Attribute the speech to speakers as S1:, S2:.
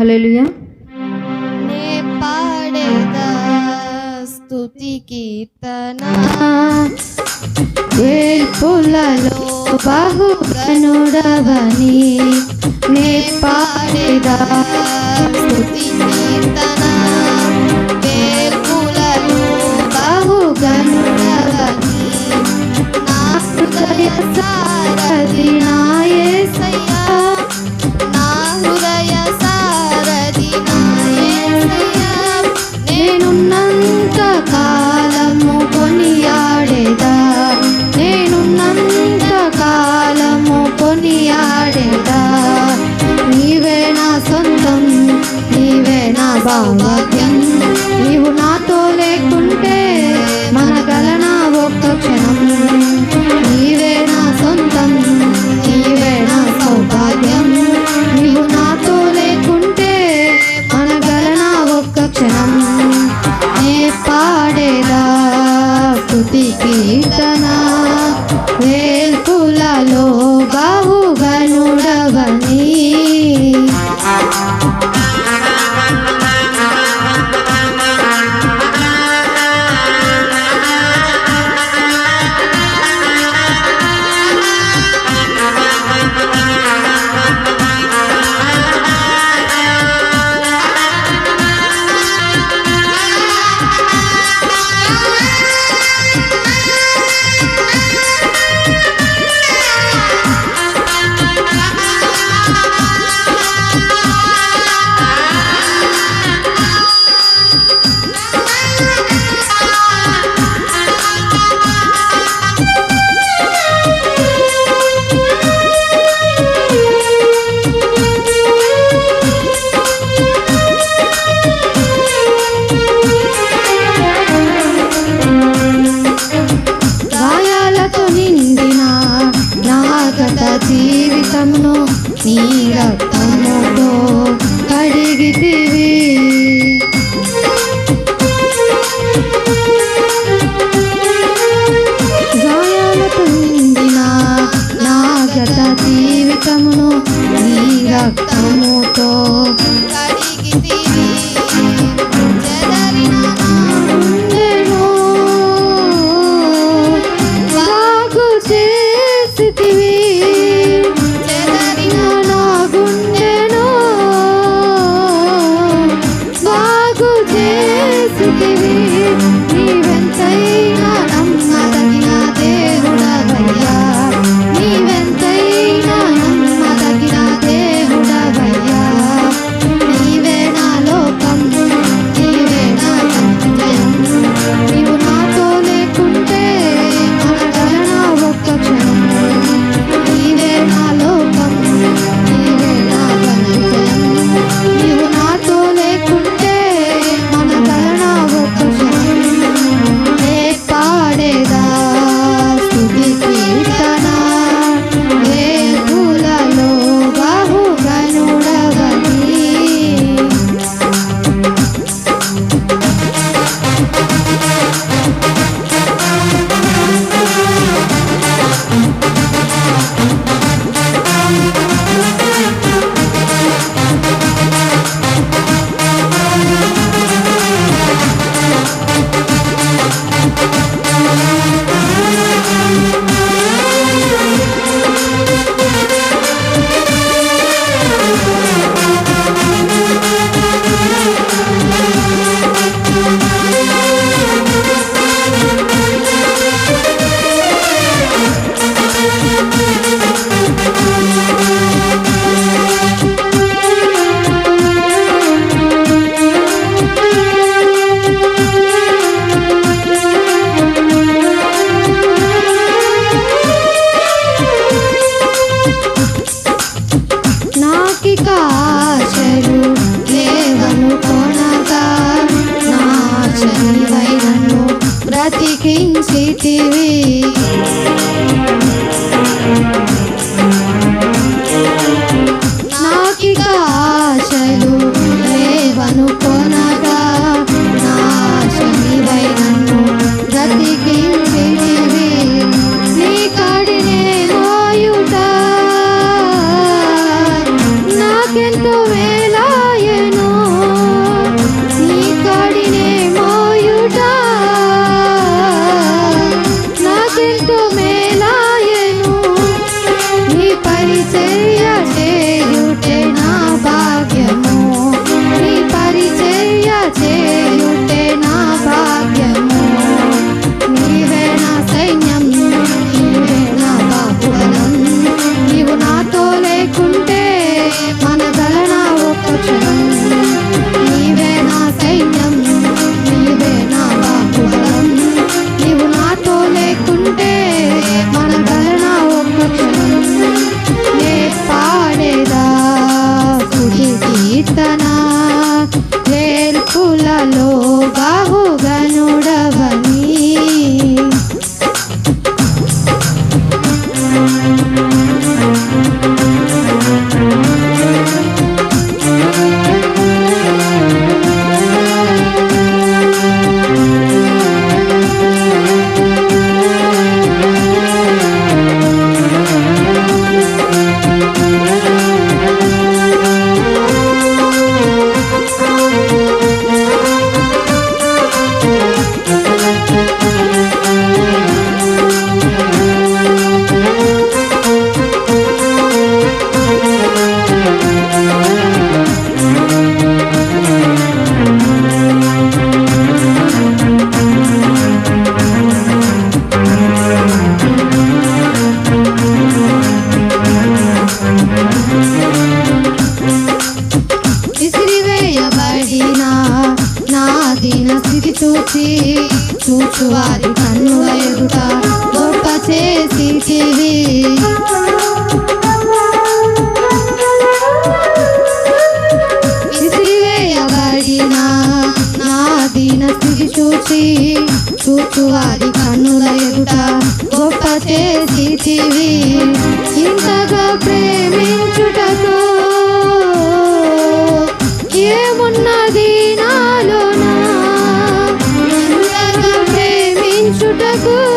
S1: Hallelujah
S2: నే పాడేదా స్తుతి కీర్తన.
S1: వేల్పులలో బాహుగనుడవని నే
S2: కీర్తన
S1: వేల్పు siento చూచి చూచు వారి కన్ను ఎదుట గొప్ప చేసి విసిరివేయబడిన చూచి చూచు వారి కన్నుల ఎదుట గొప్ప చేసి చేసివి ఇంతగా ప్రేమించుట aku